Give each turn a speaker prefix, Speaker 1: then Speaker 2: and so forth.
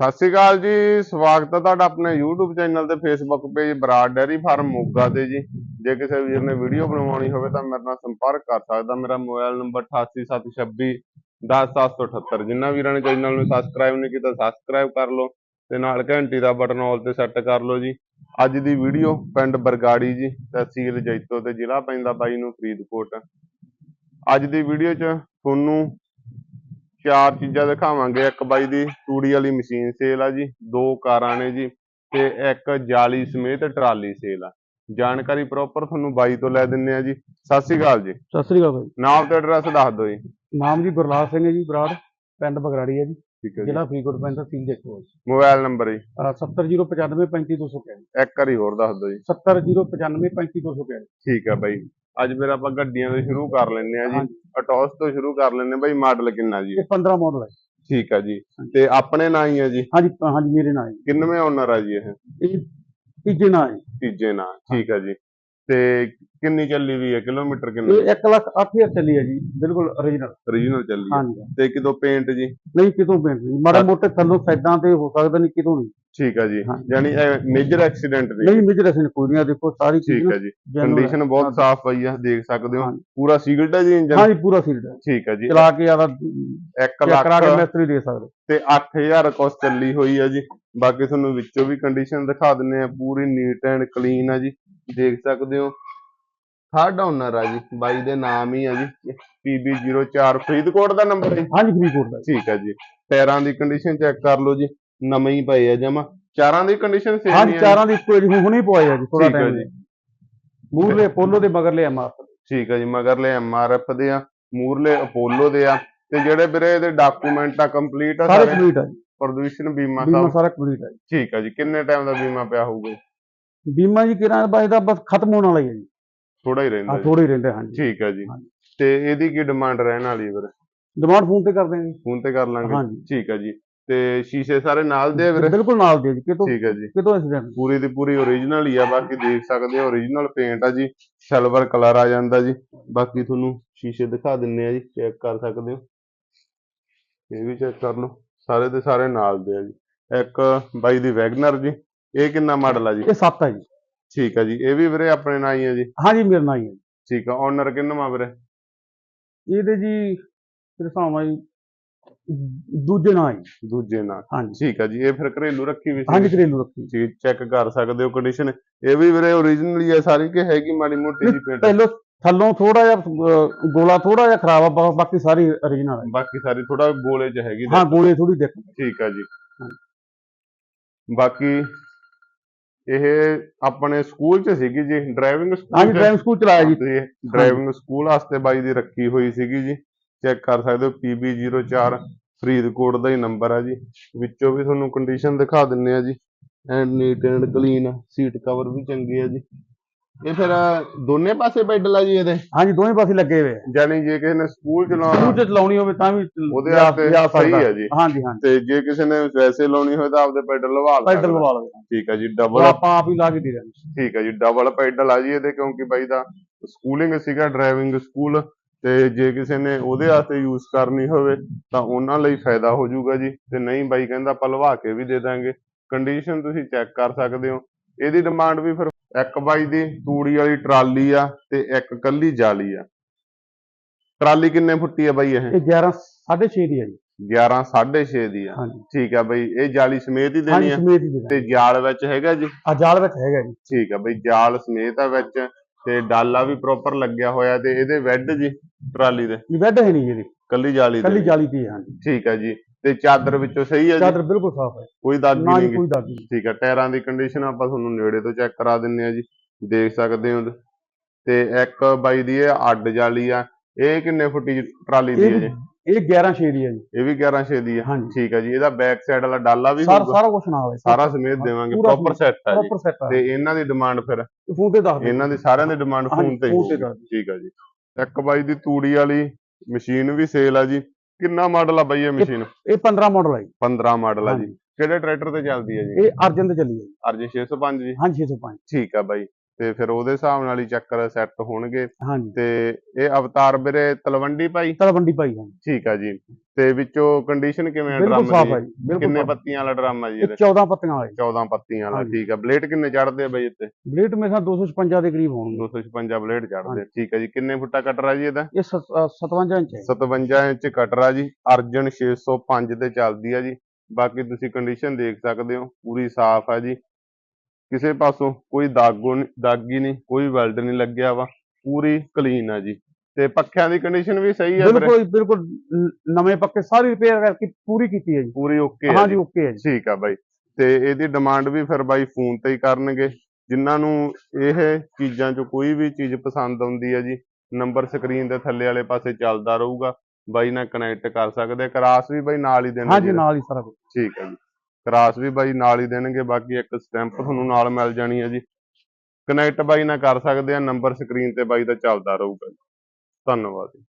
Speaker 1: ਸਤਿ ਸ਼੍ਰੀ ਅਕਾਲ ਜੀ, ਸਵਾਗਤ ਹੈ ਤੁਹਾਡਾ ਆਪਣੇ YouTube ਚੈਨਲ ਤੇ Facebook page Brar dairy farm Moga ਤੇ ਜੀ। ਜੇ ਕਿਸੇ ਵੀਰ ਨੇ ਵੀਡੀਓ ਬਣਵਾਉਣੀ ਹੋਵੇ ਤਾਂ ਮੇਰੇ ਨਾਲ ਸੰਪਰਕ ਕਰ ਸਕਦਾ। ਮੇਰਾ ਮੋਬਾਈਲ ਨੰਬਰ 8876 10778 ਜਿਨ੍ਹਾਂ ਵੀਰਾਂ ਨੇ ਚੈਨਲ ਨੂੰ ਸਬਸਕ੍ਰਾਈਬ ਨਹੀਂ ਕੀਤਾ ਸਬਸਕ੍ਰਾਈਬ ਕਰ ਲਓ ਤੇ ਨਾਲ ਘੰਟੀ ਦਾ ਬਟਨ ਆਲ ਤੇ ਸੈੱਟ ਕਰ ਲਓ ਜੀ। ਅੱਜ ਦੀ ਵੀਡੀਓ ਪਿੰਡ ਬਰਗਾੜੀ ਜੀ, ਤਹਿਸੀਲ ਜੈਤੋ ਤੇ ਜ਼ਿਲ੍ਹਾ ਪੈਂਦਾ ਬਾਈ ਨੂੰ ਫਰੀਦਕੋਟ। ਅੱਜ ਦੀ ਵੀਡੀਓ 'ਚ ਤੁਹਾਨੂੰ ਚਾਰ ਚੀਜ਼ਾਂ ਦਿਖਾਵਾਂਗੇ। ਇੱਕ ਬਾਈ ਦੀ ਤੂੜੀ ਵਾਲੀ ਮਸ਼ੀਨ ਸੇਲ ਆ ਜੀ ਦੋ ਕਾਰਾਂ ਨੇ ਜੀ ਤੇ ਇੱਕ ਜਾਲੀ ਸਮੇਤ ਟਰਾਲੀ ਸੇਲ ਆ। ਜਾਣਕਾਰੀ ਪ੍ਰੋਪਰ ਤੁਹਾਨੂੰ ਬਾਈ ਤੋਂ ਲੈ ਦਿੰਨੇ ਆ ਜੀ। ਸਤਿ ਸ਼੍ਰੀ ਅਕਾਲ ਜੀ।
Speaker 2: ਸਤਿ ਸ੍ਰੀ ਅਕਾਲ ਭਾਈ
Speaker 1: ਨਾਮ ਤੇ ਐਡਰੈਸ ਦੱਸ ਦਿਓ ਜੀ।
Speaker 2: ਨਾਮ ਜੀ ਗੁਰਲਾਲ ਸਿੰਘ ਹੈ ਜੀ ਬਰਾੜ ਪਿੰਡ ਬਗਰਾੜੀ ਹੈ ਜੀ।
Speaker 1: ਠੀਕ ਹੈ ਜੀ।
Speaker 2: ਜ਼ਿਲ੍ਹਾ ਫਰੀਦਕੋਟ ਪੈਂਦਾ ਤਹਿਸੀਲ ਦੇਖੋ
Speaker 1: ਮੋਬਾਈਲ ਨੰਬਰ ਜੀ।
Speaker 2: 70095
Speaker 1: ਇੱਕ ਵਾਰੀ ਹੋਰ ਦੱਸ ਦਿਓ ਜੀ।
Speaker 2: 70095
Speaker 1: ਠੀਕ ਆ ਬਾਈ। ਅੱਜ ਫਿਰ ਆਪਾਂ ਗੱਡੀਆਂ ਤੋਂ ਸ਼ੁਰੂ ਕਰ ਲੈਂਦੇ ਆ ਜੀ। ਅਟੋਸ ਤੋਂ ਸ਼ੁਰੂ ਕਰ ਲੈਂਦੇ ਬਾਈ ਮਾਡਲ ਕਿੰਨਾ ਜੀ?
Speaker 2: ਇਹ 15 ਮਾਡਲ ਹੈ।
Speaker 1: ਠੀਕ ਆ ਜੀ। ਤੇ ਆਪਣੇ ਨਾਂ ਹੀ ਆ ਜੀ?
Speaker 2: ਹਾਂਜੀ ਹਾਂਜੀ ਮੇਰੇ ਨਾਲ ਹੈ।
Speaker 1: ਕਿੰਨਵੇਂ ਓਨਰ ਆ ਜੀ ਇਹ?
Speaker 2: ਇਹ ਤੀਜੇ ਨਾਲ ਹੈ।
Speaker 1: ਤੀਜੇ ਨਾਂ। ਠੀਕ ਆ ਜੀ। ਤੇ ਕਿੰਨੀ ਚੱਲੀ ਵੀ ਹੈ? ਕਿਲੋਮੀਟਰ ਕਿੰਨਾ?
Speaker 2: ਇਹ 1 ਲੱਖ 8000 ਚੱਲੀ ਹੈ ਜੀ ਬਿਲਕੁਲ origignal
Speaker 1: ਓਰੀਜਨਲ ਚੱਲੀ ਹੈ।
Speaker 2: ਹਾਂਜੀ।
Speaker 1: ਤੇ ਕਿਦੋਂ ਪੇਂਟ ਜੀ?
Speaker 2: ਨਹੀਂ ਕਿਤੋਂ ਪੈਂਦੀ ਜੀ ਮਾੜੇ ਮੋਟੇ ਥੱਲੋਂ ਸਾਈਡਾਂ ਤੇ ਹੋ ਸਕਦਾ ਨਹੀਂ ਕਿਤੋਂ ਨਹੀਂ।
Speaker 1: ਠੀਕ ਆ ਜੀ।
Speaker 2: ਹਾਂ।
Speaker 1: ਯਾਨੀ ਮੇਜਰ ਐਕਸੀਡੈਂਟ ਨਹੀਂ
Speaker 2: ਨਹੀਂ ਮੇਜਰ ਅਸੀਂ ਕੋਈ ਨਹੀਂ ਆਹ ਦੇਖੋ ਸਾਰੀ
Speaker 1: ਠੀਕ ਆ ਜੀ।
Speaker 2: ਹੈ।
Speaker 1: ਕੰਡੀਸ਼ਨ ਬਹੁਤ ਸਾਫ਼ ਪਈ ਆ ਦੇਖ ਸਕਦੇ ਹੋ। ਪੂਰਾ ਸੀਲਡ ਹੈ ਜੀ ਇੰਜਨ
Speaker 2: ਹਾਂਜੀ ਪੂਰਾ ਸੀਲਡ ਹੈ
Speaker 1: ਠੀਕ ਆ ਜੀ।
Speaker 2: ਚਲਾ ਕੇ ਆਦਾ
Speaker 1: 1
Speaker 2: ਚੈੱਕ ਕਰਾ ਕੇ
Speaker 1: ਲੱਖ
Speaker 2: ਮਿਸਤਰੀ ਦੇ ਸਕਦੇ।
Speaker 1: ਤੇ 8000 ਕੋਸ ਚੱਲੀ ਹੋਈ ਆ ਜੀ। ਬਾਕੀ ਤੁਹਾਨੂੰ ਵਿੱਚੋਂ ਵੀ ਕੰਡੀਸ਼ਨ ਦਿਖਾ ਦਿੰਨੇ ਆ। ਪੂਰੀ ਨੀਟ ਐਂਡ ਕਲੀਨ ਆ ਜੀ। ਦੇਖ ਸਕਦੇ ਹੋ। ਥਰਡ ਓਨਰ ਆ ਜੀ ਬਾਈ ਦੇ ਨਾਮ ਹੀ ਆ ਜੀ PB04 ਫਰੀਦਕੋਟ ਦਾ ਨੰਬਰ ਹੈ।
Speaker 2: ਹਾਂਜੀ ਫਰੀਦਕੋਟ ਦਾ।
Speaker 1: ਠੀਕ ਆ ਜੀ। ਟਾਇਰਾਂ ਦੀ ਕੰਡੀਸ਼ਨ ਚੈੱਕ ਕਰ ਲਓ ਜੀ ਨਵੇਂ ਹੀ ਪਏ ਆ ਜਮਾ। ਚਾਰਾਂ ਦੀ ਕੰਡੀਸ਼ਨ ਸੇਮ
Speaker 2: ਹਾਂਜੀ
Speaker 1: ਹੀ ਆ
Speaker 2: ਚਾਰਾਂ ਦੀ ਇੱਕੋ ਜਿਹੀ ਹੁਣੇ ਪਵਾਏ ਆ ਜੀ ਥੋੜਾ ਟਾਈਮ
Speaker 1: ਜੀ।
Speaker 2: ਮੂਰਲੇ ਪੋਲੋ ਦੇ ਮਗਰ ਲਿਆ ਮਾਰ
Speaker 1: ਠੀਕ ਆ ਜੀ ਮਗਰਲੇ ਐਮਆਰਐਫ ਦੇ ਆ ਮੂਰਲੇ ਅਪੋਲੋ ਦੇ ਆ। ਤੇ ਜਿਹੜੇ ਵੀਰੇ ਇਹਦੇ ਡਾਕੂਮੈਂਟ ਆ ਕੰਪਲੀਟ ਆ
Speaker 2: ਸਾਰੇ ਕੰਪਲੀਟ ਆ ਜੀ।
Speaker 1: ਪ੍ਰਦੂਸ਼ਣ ਬੀਮਾ
Speaker 2: ਸਾਰਾ ਕੰਪਲੀਟ ਆ ਜੀ।
Speaker 1: ਠੀਕ ਆ ਜੀ ਕਿੰਨੇ ਟਾਈਮ ਦਾ ਬੀਮਾ ਪਿਆ ਹੋਊਗਾ
Speaker 2: ਬੀਮਾ ਜੀ ਕਿਰਾਂ ਬਾਈ ਦਾ ਬਸ ਖਤਮ ਹੋਣ ਵਾਲਾ ਹੀ ਹੈ ਜੀ।
Speaker 1: ਥੋੜਾ ਹੀ ਰਹਿੰਦਾ ਜੀ।
Speaker 2: ਥੋੜੇ ਹੀ ਰਹਿੰਦੇ ਹਾਂਜੀ।
Speaker 1: ਠੀਕ ਆ ਜੀ।
Speaker 2: ਹਾਂਜੀ।
Speaker 1: ਤੇ ਇਹਦੀ ਕੀ ਡਿਮਾਂਡ ਰਹਿਣ ਵਾਲੀ ਹੈ ਵੀਰੇ
Speaker 2: ਡਿਮਾਂਡ ਫੋਨ ਤੇ ਕਰਦੇ ਜੀ।
Speaker 1: ਫੋਨ ਤੇ ਕਰ ਲਾਂਗੇ।
Speaker 2: ਹਾਂਜੀ।
Speaker 1: ਠੀਕ ਆ ਜੀ। ਤੇ ਸ਼ੀਸ਼ੇ ਸਾਰੇ ਨਾਲ ਦੇ ਆ ਵੀਰੇ
Speaker 2: ਬਿਲਕੁਲ ਨਾਲ ਦੇ ਜੀ। ਕਿਤੋਂ
Speaker 1: ਠੀਕ ਆ ਜੀ।
Speaker 2: ਕਿਤੋਂ ਐਕਸੀਡੈਂਟ
Speaker 1: ਪੂਰੀ ਦੀ ਪੂਰੀ ਓਰੀਜਨਲ ਹੀ ਆ। ਬਾਕੀ ਦੇਖ ਸਕਦੇ ਹੋ ਓਰੀਜਨਲ ਪੇਂਟ ਆ ਜੀ। ਸਿਲਵਰ ਕਲਰ ਆ ਜਾਂਦਾ ਜੀ। ਬਾਕੀ ਤੁਹਾਨੂੰ ਸ਼ੀਸ਼ੇ ਦਿਖਾ ਦਿੰਨੇ ਆ ਜੀ। ਚੈੱਕ ਕਰ ਸਕਦੇ ਹੋ। ਇਹ ਵੀ ਚੈੱਕ ਕਰ ਲਓ। ਸਾਰੇ ਦੇ ਸਾਰੇ ਨਾਲ ਦੇ ਆ ਜੀ। ਇੱਕ ਬਾਈ ਦੀ ਵੈਗਨਰ ਜੀ। ਇਹ ਕਿੰਨਾ ਮਾਡਲ ਆ ਜੀ?
Speaker 2: ਇਹ ਸੱਤ ਹੈ ਜੀ।
Speaker 1: ਠੀਕ ਆ ਜੀ। ਇਹ ਵੀ ਵੀਰੇ ਆਪਣੇ ਨਾਲ ਹੀ ਆ ਜੀ?
Speaker 2: ਹਾਂਜੀ ਮੇਰੇ ਨਾਲ ਹੀ ਹੈ ਜੀ।
Speaker 1: ਠੀਕ ਆ। ਓਨਰ ਕਿੰਨਾ ਵੀਰੇ?
Speaker 2: ਇਹਦੇ ਜੀ ਮੇਰੇ ਹਿਸਾਬ ਨਾਲ ਜੀ ਦੂਜੇ ਨਾਲ ਹੈ ਜੀ।
Speaker 1: ਦੂਜੇ ਨਾਲ
Speaker 2: ਹਾਂਜੀ।
Speaker 1: ਠੀਕ ਆ ਜੀ। ਇਹ ਫਿਰ ਘਰੇਲੂ ਰੱਖੀ ਵੀ ਸੀ?
Speaker 2: ਹਾਂਜੀ ਘਰੇਲੂ ਰੱਖੀ।
Speaker 1: ਜੀ ਚੈੱਕ ਕਰ ਸਕਦੇ ਹੋ ਕੰਡੀਸ਼ਨ ਇਹ ਵੀ ਵੀਰੇ ਓਰੀਜਨਲ ਹੀ ਆ ਸਾਰੀ ਕਿ ਹੈਗੀ ਮਾੜੀ ਮੋਟੀ ਜੀ ਪੇਂਟ
Speaker 2: ਪਹਿਲੋਂ ਥੱਲੋਂ ਥੋੜਾ ਜਿਹਾ ਅਹ, ਗੋਲਾ ਥੋੜਾ ਜਿਹਾ ਖਰਾਬ ਆ ਬਾ- ਬਾਕੀ ਸਾਰੀ origignal ਹੈ
Speaker 1: ਬਾਕੀ ਸਾਰੀ ਥੋੜਾ ਗੋਲੇ ਚ ਹੈਗੀ
Speaker 2: ਹਾਂ ਗੋਲੇ ਥੋੜੀ ਦੇਖ।
Speaker 1: ਠੀਕ ਆ ਜੀ। ਬਾਕੀ ਇਹ ਆਪਣੇ ਸਕੂਲ ਚ ਸੀਗੀ ਜੀ ਡਰਾਈਵਿੰਗ ਸਕੂਲ
Speaker 2: ਹਾਂਜੀ ਡਰਾਈਵਿੰਗ ਸਕੂਲ ਚਲਾਇਆ ਜੀ।
Speaker 1: ਡਰਾਈਵਿੰਗ ਸਕੂਲ ਵਾਸਤੇ ਬਾਈ ਦੀ ਰੱਖੀ ਹੋਈ ਸੀਗੀ ਜੀ। ਚੈੱਕ ਕਰ ਸਕਦੇ ਹੋ PB04 ਫਰੀਦਕੋਟ ਦਾ ਹੀ ਨੰਬਰ ਆ ਜੀ। ਵਿੱਚੋਂ ਵੀ ਤੁਹਾਨੂੰ ਕੰਡੀਸ਼ਨ ਦਿਖਾ ਦਿੰਨੇ ਆ ਜੀ। And neat and clean seat cover ਵੀ ਚੰਗੇ ਆ ਜੀ। ਇਹ ਫਿਰ ਦੋਨੇ ਪਾਸੇ ਪੈਡਲ ਆ ਜੀ ਇਹਦੇ?
Speaker 2: ਹਾਂਜੀ ਦੋਵੇਂ ਪਾਸੇ ਲੱਗੇ ਹੋਏ ਆ।
Speaker 1: ਜਾਨੀ ਜੇ ਕਿਸੇ ਨੇ ਸਕੂਲ
Speaker 2: ਸਕੂਲ
Speaker 1: ਚਲਾਉਣਾ
Speaker 2: ਚ ਚਲਾਉਣੀ ਹੋਵੇ ਤਾਂ ਵੀ
Speaker 1: ਉਹਦੇ
Speaker 2: ਜਾ-
Speaker 1: ਵਾਸਤੇ
Speaker 2: ਜਾ
Speaker 1: ਸਹੀ
Speaker 2: ਸਕਦਾ।
Speaker 1: ਹੈ ਜੀ।
Speaker 2: ਹਾਂਜੀ ਹਾਂਜੀ।
Speaker 1: ਤੇ ਜੇ ਕਿਸੇ ਨੇ ਵੈਸੇ ਲਾਉਣੀ ਹੋਵੇ ਤਾਂ ਆਪਦੇ ਪੈਡਲ ਲਵਾ
Speaker 2: ਪੈਡਲ
Speaker 1: ਸਕਦਾ
Speaker 2: ਲਵਾ ਲਓ।
Speaker 1: ਠੀਕ ਹੈ ਜੀ
Speaker 2: ਉਹ
Speaker 1: ਡਬਲ
Speaker 2: ਆਪਾਂ ਆਪ ਹੀ ਲਾ ਕੇ ਦੇ ਦਾਂਗੇ
Speaker 1: ਠੀਕ ਹੈ ਜੀ ਡਬਲ ਪੈਡਲ ਆ ਜੀ ਇਹਦੇ ਕਿਉਂਕਿ ਬਾਈ ਦਾ ਸਕੂਲਿੰਗ ਸੀਗਾ ਡਰਾਈਵਿੰਗ ਸਕੂਲ ਤੇ ਜੇ ਕਿਸੇ ਨੇ ਉਹਦੇ ਵਾਸਤੇ ਯੂਜ਼ ਕਰਨੀ ਹੋਵੇ ਤਾਂ ਉਹਨਾਂ ਲਈ ਫਾਇਦਾ ਹੋ ਜਾਊਗਾ ਜੀ। ਤੇ ਨਹੀਂ ਬਾਈ ਕਹਿੰਦਾ ਆਪਾਂ ਲਵਾ ਕੇ ਵੀ ਦੇ ਦਾਂਗੇ। ਕੰਡੀਸ਼ਨ ਤੁਸੀਂ ਚੈੱਕ ਕਰ ਸਕਦੇ ਹੋ। ਇਹਦੀ ਡਿਮਾਂਡ ਵੀ ਫਿਰ ਇੱਕ ਬਾਈ ਦੀ ਤੂੜੀ ਵਾਲੀ ਟਰਾਲੀ ਆ ਤੇ ਇੱਕ ਕੱਲੀ ਜਾਲੀ ਆ। ਟਰਾਲੀ ਕਿੰਨੇ ਫੁੱਟੀ ਆ ਬਾਈ ਇਹ?
Speaker 2: ਇਹ 11 6.5 ਦੀ ਹੈ ਜੀ।
Speaker 1: 11 6.5 ਦੀ ਆ।
Speaker 2: ਹਾਂਜੀ।
Speaker 1: ਠੀਕ ਆ ਬਾਈ ਇਹ ਜਾਲੀ ਸਮੇਤ ਹੀ ਦੇਣੀ
Speaker 2: ਹਾਂਜੀ
Speaker 1: ਆ?
Speaker 2: ਸਮੇਤ ਹੀ ਦੇ
Speaker 1: ਤੇ ਜਾਲ ਵਿੱਚ ਹੈਗਾ ਜੀ?
Speaker 2: ਆ ਜਾਲ ਵਿੱਚ ਹੈਗਾ ਜੀ।
Speaker 1: ਠੀਕ ਆ ਬਈ ਜਾਲ ਸਮੇਤ ਆ ਵਿੱਚ ਤੇ ਡਾਲਾ ਵੀ ਪ੍ਰੋਪਰ ਲੱਗਿਆ ਹੋਇਆ ਤੇ ਇਹਦੇ ਵੈਡ ਜੀ ਟਰਾਲੀ ਦੇ?
Speaker 2: ਇਹ ਹੈ ਨਹੀਂ ਇਹਦੀ।
Speaker 1: ਕੱਲੀ ਜਾਲੀ
Speaker 2: ਕੱਲੀ
Speaker 1: ਦੇ
Speaker 2: ਜਾਲੀ ਦੀ ਹੈ ਹਾਂਜੀ।
Speaker 1: ਠੀਕ ਆ ਜੀ। ਤੇ ਚਾਦਰ ਵਿੱਚੋਂ ਸਹੀ ਆ ਜੀ?
Speaker 2: ਚਾਦਰ ਬਿਲਕੁਲ ਸਾਫ਼ ਹੈ।
Speaker 1: ਕੋਈ ਦਾਗੀ
Speaker 2: ਨਾ
Speaker 1: ਨਹੀਂ
Speaker 2: ਹੀ ਕੋਈ ਦਾਗ ਨਹੀਂ।
Speaker 1: ਠੀਕ ਆ ਟਾਇਰਾਂ ਦੀ ਕੰਡੀਸ਼ਨ ਆਪਾਂ ਤੁਹਾਨੂੰ ਨੇੜੇ ਤੋਂ ਚੈੱਕ ਕਰਾ ਦਿੰਨੇ ਆ ਜੀ। ਦੇਖ ਸਕਦੇ ਹੋ। ਤੇ ਇੱਕ ਬਾਈ ਦੀ ਇਹ ਅੱਡ ਜਾਲੀ ਆ। ਇਹ ਕਿੰਨੇ ਫੁੱਟੀ ਟਰਾਲੀ ਦੀ ਹੈ ਜੀ?
Speaker 2: ਇਹ ਇਹ 11 6 ਦੀ ਹੈ ਜੀ।
Speaker 1: ਇਹ ਵੀ 11 ਛੇ ਦੀ ਆ
Speaker 2: ਹਾਂਜੀ।
Speaker 1: ਠੀਕ ਆ ਜੀ ਇਹਦਾ ਬੈਕ ਸਾਈਡ ਵਾਲਾ ਡਾਲਾ ਵੀ
Speaker 2: ਸਾਰਾ
Speaker 1: ਹੋਊਗਾ।
Speaker 2: ਸਾਰਾ ਕੁਝ ਨਾਲ ਹੈ।
Speaker 1: ਸਾਰਾ ਸਮੇਤ ਦੇਵਾਂਗੇ।
Speaker 2: ਪੂਰਾ
Speaker 1: ਪ੍ਰੋਪਰ ਸੈੱਟ ਜੀ।
Speaker 2: ਪ੍ਰੋਪਰ ਸੈਟ ਹੈ
Speaker 1: ਤੇ ਇਹਨਾਂ ਦੀ ਡਿਮਾਂਡ ਫਿਰ?
Speaker 2: ਫੋਨ ਤੇ ਦੱਸ ਦਿਓ।
Speaker 1: ਇਹਨਾਂ ਦੀ ਸਾਰਿਆਂ ਦੀ ਡਿਮਾਂਡ
Speaker 2: ਹਾਂਜੀ,
Speaker 1: ਫੋਨ ਤੇ ਹੀ
Speaker 2: phone ਤੇ
Speaker 1: ਹੋਊਗੀ।
Speaker 2: ਦੱਸ ਦਿਓ।
Speaker 1: ਠੀਕ ਆ ਜੀ। ਇੱਕ ਬਾਈ ਦੀ ਤੂੜੀ ਵਾਲੀ ਮਸ਼ੀਨ ਵੀ ਸੇਲ ਆ ਜੀ। ਕਿੰਨਾ ਮਾਡਲ ਆ ਬਾਈ ਇਹ ਮਸ਼ੀਨ
Speaker 2: ਇਹ 15 ਮਾਡਲ ਹੈ ਜੀ।
Speaker 1: 15 ਮਾਡਲ ਆ ਜੀ। ਕਿਹੜੇ ਟਰੈਕਟਰ ਤੇ ਚੱਲਦੀ ਹੈ ਜੀ?
Speaker 2: ਇਹ ਅਰਜਨ ਤੇ ਚੱਲੀ ਹੈ ਜੀ।
Speaker 1: ਅਰਜਨ 605 ਜੀ?
Speaker 2: ਹਾਂਜੀ 605
Speaker 1: ਠੀਕ ਆ ਬਾਈ। ਤੇ ਫਿਰ ਉਹਦੇ ਹਿਸਾਬ ਨਾਲ ਹੀ ਚੱਕਰ ਸੈੱਟ ਹੋਣਗੇ।
Speaker 2: ਹਾਂਜੀ।
Speaker 1: ਤੇ ਇਹ ਅਵਤਾਰ ਵੀਰੇ ਤਲਵੰਡੀ ਭਾਈ?
Speaker 2: ਤਲਵੰਡੀ ਪਾਈ ਹੈ
Speaker 1: ਠੀਕ ਆ ਜੀ। ਤੇ ਵਿੱਚੋਂ ਕੰਡੀਸ਼ਨ ਕਿਵੇਂ ਆ
Speaker 2: ਬਿਲਕੁਲ
Speaker 1: ਡਰਮ
Speaker 2: ਸਾਫ਼ ਹੈ
Speaker 1: ਦੀ
Speaker 2: ਜੀ ਬਿਲਕੁਲ
Speaker 1: ਕਿੰਨੇ
Speaker 2: ਸਾਫ਼।
Speaker 1: ਪੱਤੀਆਂ ਵਾਲਾ ਡਰਮ ਆ ਜੀ
Speaker 2: ਇਹ
Speaker 1: ਇਹਦੇ?
Speaker 2: 14 ਪੱਤੀਆਂ ਵਾਲੇ
Speaker 1: 14 ਪੱਤੀਆਂ ਵਾਲਾ
Speaker 2: ਹਾਂਜੀ।
Speaker 1: ਠੀਕ ਆ। ਬਲੇਡ ਕਿੰਨੇ ਚੜਦੇ ਆ ਬਈ ਇੱਥੇ?
Speaker 2: ਬਲੇਡ ਸਾਹ 256 ਦੇ ਕਰੀਬ ਹੋਣਗੇ।
Speaker 1: 256 ਬਲੇਡ ਚੜਦੇ ਠੀਕ ਆ ਜੀ। ਕਿੰਨੇ ਫੁੱਟਾ ਕਟਰ ਆ ਜੀ ਇਹਦਾ?
Speaker 2: ਇਹ ਸਤ- ਅ, 57 ਇੰਚ ਹੈ।
Speaker 1: 57 ਇੰਚ ਕਟਰ ਆ ਜੀ। ਅਰਜਨ 605 ਤੇ ਚੱਲਦੀ ਆ ਜੀ। ਬਾਕੀ ਤੁਸੀਂ ਕੰਡੀਸ਼ਨ ਦੇਖ ਸਕਦੇ ਹੋ ਪੂਰੀ ਸਾਫ਼ ਆ ਜੀ। ਕਿਸੇ ਪਾਸੋਂ ਕੋਈ ਦਾਗੋ ਨੀ- ਦਾਗ ਹੀ ਨਹੀਂ ਕੋਈ ਵੈਲਡ ਨਹੀਂ ਲੱਗਿਆ ਵਾ। ਪੂਰੀ ਕਲੀਨ ਆ ਜੀ। ਤੇ ਪੱਖਿਆਂ ਦੀ ਕੰਡੀਸ਼ਨ ਵੀ ਸਹੀ ਵੀਰੇ।
Speaker 2: ਬਿਲਕੁਲ ਬਿਲਕੁਲ। ਨਵੇਂ ਪੱਕੇ ਸਾਰੀ ਰਿਪੇਅਰ ਕਰਕੇ ਪੂਰੀ ਕੀਤੀ ਹੈ ਜੀ।
Speaker 1: ਪੂਰੀ ਓਕੇ ਆ
Speaker 2: ਹਾਂਜੀ ਓਕੇ ਹੈ ਜੀ।
Speaker 1: ਠੀਕ ਆ ਬਾਈ। ਤੇ ਇਹਦੀ ਡਿਮਾਂਡ ਵੀ ਫਿਰ ਬਾਈ ਫੋਨ ਤੇ ਹੀ ਕਰਨਗੇ। ਜਿਨ੍ਹਾਂ ਨੂੰ ਇਹ ਚੀਜ਼ਾਂ ਚੋਂ ਕੋਈ ਵੀ ਚੀਜ਼ ਪਸੰਦ ਆਉਂਦੀ ਹੈ ਜੀ ਨੰਬਰ ਸਕਰੀਨ ਦੇ ਥੱਲੇ ਵਾਲੇ ਪਾਸੇ ਚੱਲਦਾ ਰਹੂਗਾ। ਬਾਈ ਨਾਲ ਕਨੈਕਟ ਕਰ ਸਕਦੇ। ਕਰਾਸ ਵੀ ਬਾਈ ਨਾਲ ਹੀ ਦੇਣਗੇ।
Speaker 2: ਹਾਂਜੀ ਨਾਲ ਹੀ ਸਾਰਾ ਕੁਝ
Speaker 1: ਠੀਕ ਹੈ ਜੀ। ਕਰਾਸ ਵੀ ਬਾਈ ਨਾਲ ਹੀ ਦੇਣਗੇ। ਬਾਕੀ ਇੱਕ ਸਟੈਂਪ ਤੁਹਾਨੂੰ ਨਾਲ ਮਿਲ ਜਾਣੀ ਹੈ ਜੀ। ਕਨੈਕਟ ਬਾਈ ਨਾਲ ਕਰ ਸਕਦੇ ਆ। ਨੰਬਰ ਸਕਰੀਨ ਤੇ ਬਾਈ ਦਾ ਚੱਲਦਾ ਰਹੂਗਾ ਜੀ। ਧੰਨਵਾਦ ਜੀ।